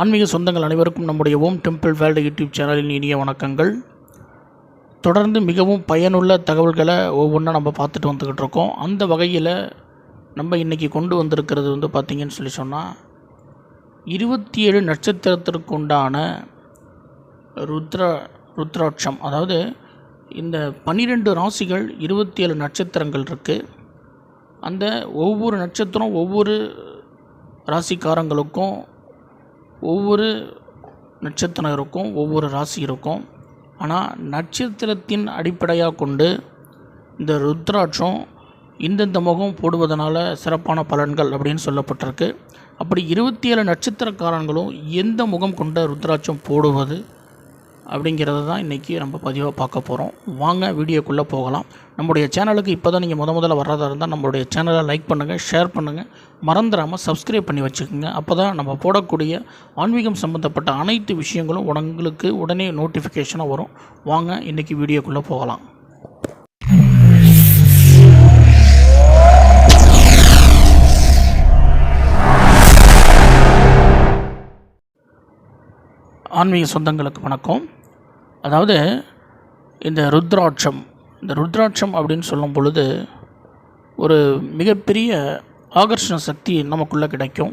ஆன்மீக சொந்தங்கள் அனைவருக்கும் நம்முடைய ஓம் டெம்பிள் வேர்ல்டு யூடியூப் சேனலின் இனிய வணக்கங்கள். தொடர்ந்து மிகவும் பயனுள்ள தகவல்களை ஒவ்வொன்றா நம்ம பார்த்துட்டு வந்துக்கிட்டு இருக்கோம். அந்த வகையில் நம்ம இன்றைக்கி கொண்டு வந்திருக்கிறது வந்து பார்த்திங்கன்னு சொல்லி சொன்னால் இருபத்தி ஏழு நட்சத்திரத்திற்கு உண்டான ருத்ர ருத்ராட்சம். அதாவது இந்த பன்னிரெண்டு ராசிகள் இருபத்தி ஏழு நட்சத்திரங்கள் இருக்குது அந்த ஒவ்வொரு நட்சத்திரம் ஒவ்வொரு ராசிக்காரங்களுக்கும் ஒவ்வொரு நட்சத்திரம் இருக்கும் ஒவ்வொரு ராசி இருக்கும். ஆனால் நட்சத்திரத்தின் அடிப்படையாக கொண்டு இந்த ருத்ராட்சம் இந்தந்த முகம் போடுவதனால சிறப்பான பலன்கள் அப்படின்னு சொல்லப்பட்டிருக்கு. அப்படி இருபத்தி ஏழு நட்சத்திரக்காரங்களும் எந்த முகம் கொண்ட ருத்ராட்சம் போடுவது? அப்படிங்கிறது தான் இன்றைக்கி நம்ம பதிவாக பார்க்க போகிறோம் வாங்க வீடியோக்குள்ளே போகலாம். நம்முடைய சேனலுக்கு இப்போ தான் நீங்கள் முத முதல்ல வர்றதா இருந்தால் நம்மளுடைய சேனலை லைக் பண்ணுங்கள் ஷேர் பண்ணுங்கள் மறந்துடாமல் சப்ஸ்கிரைப் பண்ணி வச்சுக்கோங்க. அப்போ தான் நம்ம போடக்கூடிய ஆன்மீகம் சம்மந்தப்பட்ட அனைத்து விஷயங்களும் உங்களுக்கு உடனே நோட்டிஃபிகேஷனாக வரும். வாங்க இன்றைக்கி வீடியோக்குள்ளே போகலாம். ஆன்மீக சொந்தங்களுக்கு வணக்கம். அதாவது இந்த ருத்ராட்சம் இந்த ருத்ராட்சம் அப்படின்னு சொல்லும் பொழுது ஒரு மிகப்பெரிய ஆகர்ஷண சக்தி நமக்குள்ளே கிடைக்கும்.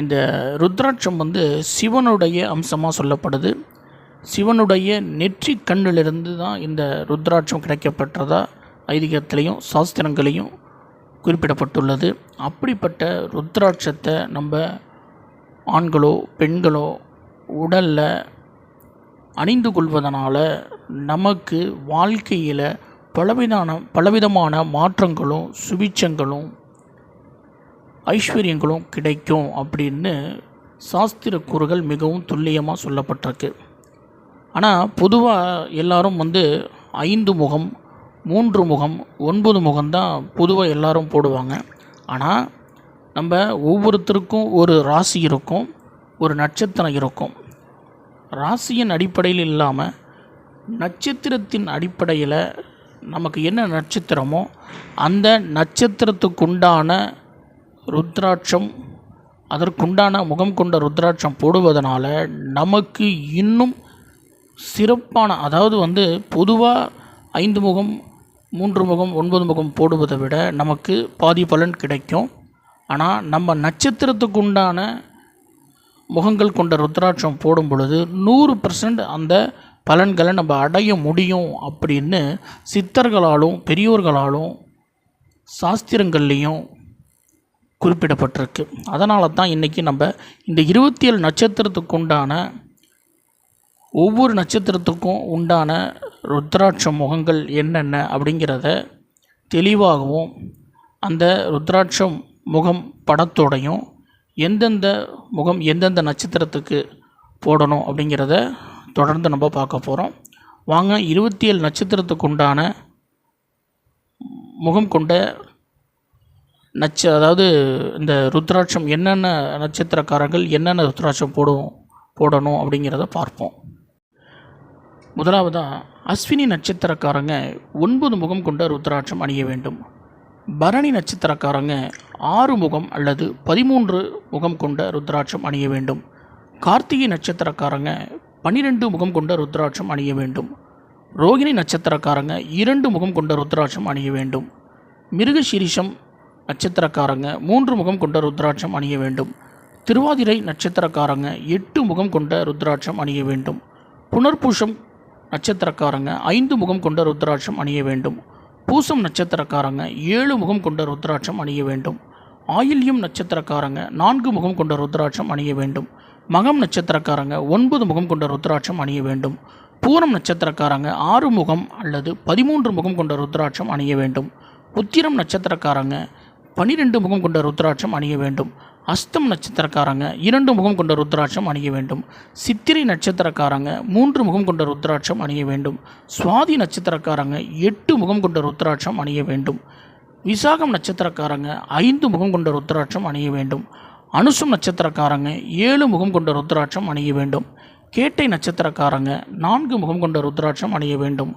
இந்த ருத்ராட்சம் வந்து சிவனுடைய அம்சமாக சொல்லப்படுது. சிவனுடைய நெற்றி கண்ணிலிருந்து தான் இந்த ருத்ராட்சம் கிடைக்கப்பட்டதா ஐதீகத்திலையும் சாஸ்திரங்களையும் குறிப்பிடப்பட்டுள்ளது. அப்படிப்பட்ட ருத்ராட்சத்தை நம்ம ஆண்களோ பெண்களோ உடலில் அணிந்து கொள்வதனால் நமக்கு வாழ்க்கையில் பலவிதான பலவிதமான மாற்றங்களும் சுபிச்சங்களும் ஐஸ்வர்யங்களும் கிடைக்கும் அப்படின்னு சாஸ்திர கூறுகள் மிகவும் துல்லியமாக சொல்லப்பட்டிருக்கு. ஆனால் பொதுவாக எல்லாரும் வந்து ஐந்து முகம் மூன்று முகம் ஒன்பது முகம்தான் பொதுவாக எல்லாரும் போடுவாங்க. ஆனால் நம்ம ஒவ்வொருத்தருக்கும் ஒரு ராசி இருக்கும் ஒரு நட்சத்திரம் இருக்கும். ராசியின் அடிப்படையில் இல்லாமல் நட்சத்திரத்தின் அடிப்படையில் நமக்கு என்ன நட்சத்திரமோ அந்த நட்சத்திரத்துக்குண்டான ருத்ராட்சம் அதற்குண்டான முகம் கொண்ட ருத்ராட்சம் போடுவதனால நமக்கு இன்னும் சிறப்பான அதாவது வந்து பொதுவாக ஐந்து முகம் மூன்று முகம் ஒன்பது முகம் போடுவதை விட நமக்கு பாதி பலன் கிடைக்கும். ஆனால் நம்ம நட்சத்திரத்துக்கு உண்டான முகங்கள் கொண்ட ருத்ராட்சம் போடும் பொழுது நூறு பர்சன்ட் அந்த பலன்களை நம்ம அடைய முடியும் அப்படின்னு சித்தர்களாலும் பெரியோர்களாலும் சாஸ்திரங்கள்லேயும் குறிப்பிடப்பட்டிருக்கு. அதனால தான் இன்றைக்கி நம்ம இந்த இருபத்தி ஏழு நட்சத்திரத்துக்கு உண்டான ஒவ்வொரு நட்சத்திரத்துக்கும் உண்டான ருத்ராட்ச முகங்கள் என்னென்ன அப்படிங்கிறத தெளிவாகவும் அந்த ருத்ராட்சம் முகம் படத்தோடையும் எந்தெந்த முகம் எந்தெந்த நட்சத்திரத்துக்கு போடணும் அப்படிங்கிறத தொடர்ந்து நம்ம பார்க்க போகிறோம் வாங்க இருபத்தி ஏழு நட்சத்திரத்துக்கு உண்டான முகம் கொண்ட நட்ச அதாவது இந்த ருத்ராட்சம் என்னென்ன நட்சத்திரக்காரர்கள் என்னென்ன ருத்ராட்சம் போடும் போடணும் அப்படிங்கிறத பார்ப்போம். முதலாவதாக அஸ்வினி நட்சத்திரக்காரங்க ஒன்பது முகம் கொண்ட ருத்ராட்சம் அணிய வேண்டும். பரணி நட்சத்திரக்காரங்க ஆறு முகம் அல்லது பதிமூன்று முகம் கொண்ட ருத்ராட்சம் அணிய வேண்டும். கார்த்திகை நட்சத்திரக்காரங்க பன்னிரெண்டு முகம் கொண்ட ருத்ராட்சம் அணிய வேண்டும். ரோகிணி நட்சத்திரக்காரங்க இரண்டு முகம் கொண்ட ருத்ராட்சம் அணிய வேண்டும். மிருகசீரிஷம் நட்சத்திரக்காரங்க மூன்று முகம் கொண்ட ருத்ராட்சம் அணிய வேண்டும். திருவாதிரை நட்சத்திரக்காரங்க எட்டு முகம் கொண்ட ருத்ராட்சம் அணிய வேண்டும். புனர்பூஷம் நட்சத்திரக்காரங்க ஐந்து முகம் கொண்ட ருத்ராட்சம் அணிய வேண்டும். பூசம் நட்சத்திரக்காரங்க ஏழு முகம் கொண்ட ருத்ராட்சம் அணிய வேண்டும். ஆயில்யம் நட்சத்திரக்காரங்க நான்கு முகம் கொண்ட ருத்ராட்சம் அணிய வேண்டும். மகம் நட்சத்திரக்காரங்க ஒன்பது முகம் கொண்ட ருத்ராட்சம் அணிய வேண்டும். பூரம் நட்சத்திரக்காரங்க ஆறு முகம் அல்லது பதிமூன்று முகம் கொண்ட ருத்ராட்சம் அணிய வேண்டும். உத்திரம் நட்சத்திரக்காரங்க பனிரெண்டு முகம் கொண்ட ருத்ராட்சம் அணிய வேண்டும். அஸ்தம் நட்சத்திரக்காரங்க இரண்டு முகம் கொண்ட ருத்ராட்சம் அணிய வேண்டும். சித்திரை நட்சத்திரக்காரங்க மூன்று முகம் கொண்ட ருத்ராட்சம் அணிய வேண்டும். சுவாதி நட்சத்திரக்காரங்க எட்டு முகம் கொண்ட ருத்ராட்சம் அணிய வேண்டும். விசாகம் நட்சத்திரக்காரங்க ஐந்து முகம் கொண்ட ருத்ராட்சம் அணிய வேண்டும். அனுசம் நட்சத்திரக்காரங்க ஏழு முகம் கொண்ட ருத்ராட்சம் அணிய வேண்டும். கேட்டை நட்சத்திரக்காரங்க நான்கு முகம் கொண்ட ருத்ராட்சம் அணிய வேண்டும்.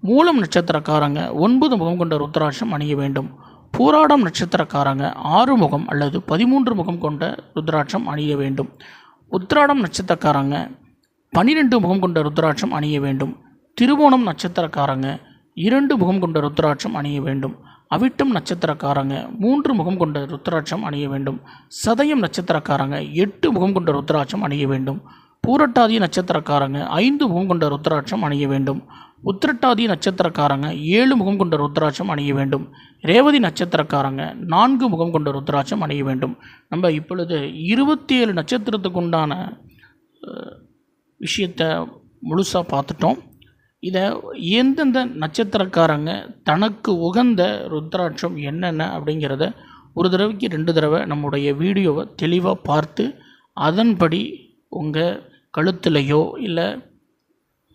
மூலம் நட்சத்திரக்காரங்க ஒன்பது முகம் கொண்ட ருத்ராட்சம் அணிய வேண்டும். பூராடம் நட்சத்திரக்காரங்க ஆறு முகம் அல்லது பதிமூன்று முகம் கொண்ட ருத்ராட்சம் அணிய வேண்டும். உத்ராடம் நட்சத்திரக்காரங்க பன்னிரெண்டு முகம் கொண்ட ருத்ராட்சம் அணிய வேண்டும். திருவோணம் நட்சத்திரக்காரங்க இரண்டு முகம் கொண்ட ருத்ராட்சம் அணிய வேண்டும். அவிட்டம் நட்சத்திரக்காரங்க மூன்று முகம் கொண்ட ருத்ராட்சம் அணிய வேண்டும். சதயம் நட்சத்திரக்காரங்க எட்டு முகம் கொண்ட ருத்ராட்சம் அணிய வேண்டும். பூரட்டாதி நட்சத்திரக்காரங்க ஐந்து முகம் கொண்ட ருத்ராட்சம் அணிய வேண்டும். உத்திரட்டாதி நட்சத்திரக்காரங்க ஏழு முகம் கொண்ட ருத்ராட்சம் அணிய வேண்டும். ரேவதி நட்சத்திரக்காரங்க நான்கு முகம் கொண்ட ருத்ராட்சம் அணிய வேண்டும். நம்ம இப்பொழுது இருபத்தி ஏழு நட்சத்திரத்துக்கு உண்டான விஷயத்தை முழுசாக பார்த்துட்டோம். இதை எந்தெந்த நட்சத்திரக்காரங்க தனக்கு உகந்த ருத்ராட்சம் என்னென்ன அப்படிங்கிறத ஒரு தடவைக்கு ரெண்டு தடவை நம்முடைய வீடியோவை தெளிவாக பார்த்து அதன்படி உங்கள் கழுத்துலையோ இல்லை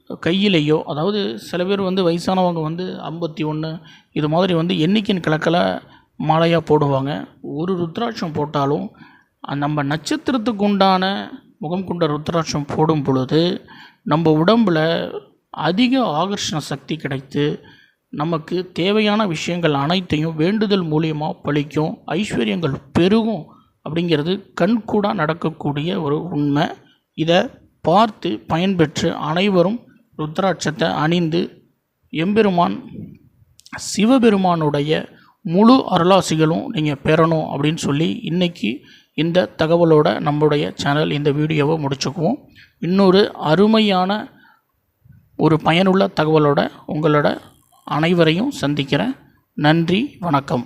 கையிலையோ அதாவது சில பேர் வந்து வயசானவங்க வந்து ஐம்பத்தி ஒன்று இது மாதிரி வந்து எண்ணிக்கையின் கணக்கில் மாலையாக போடுவாங்க. ஒரு ருத்ராட்சம் போட்டாலும் நம்ம நட்சத்திரத்துக்கு உண்டான முகம் கொண்ட ருத்ராட்சம் போடும் பொழுது நம்ம உடம்பில் அதிக ஆகர்ஷண சக்தி கிடைத்து நமக்கு தேவையான விஷயங்கள் அனைத்தையும் வேண்டுதல் மூலியமாக பழிக்கும் ஐஸ்வர்யங்கள் பெருகும் அப்படிங்கிறது கண்கூடாக நடக்கக்கூடிய ஒரு உண்மை. இதை பார்த்து பயன்பெற்று அனைவரும் ருத்ராட்சத்தை அணிந்து எம்பெருமான் சிவபெருமானுடைய முழு அருளாசிகளும் நீங்கள் பெறணும் அப்படின்னு சொல்லி இன்றைக்கி இந்த தகவலோட நம்முடைய சேனல் இந்த வீடியோவை முடிச்சுக்குவோம். இன்னொரு அருமையான ஒரு பயனுள்ள தகவலோட உங்களோட அனைவரையும் சந்திக்கிறேன். நன்றி வணக்கம்.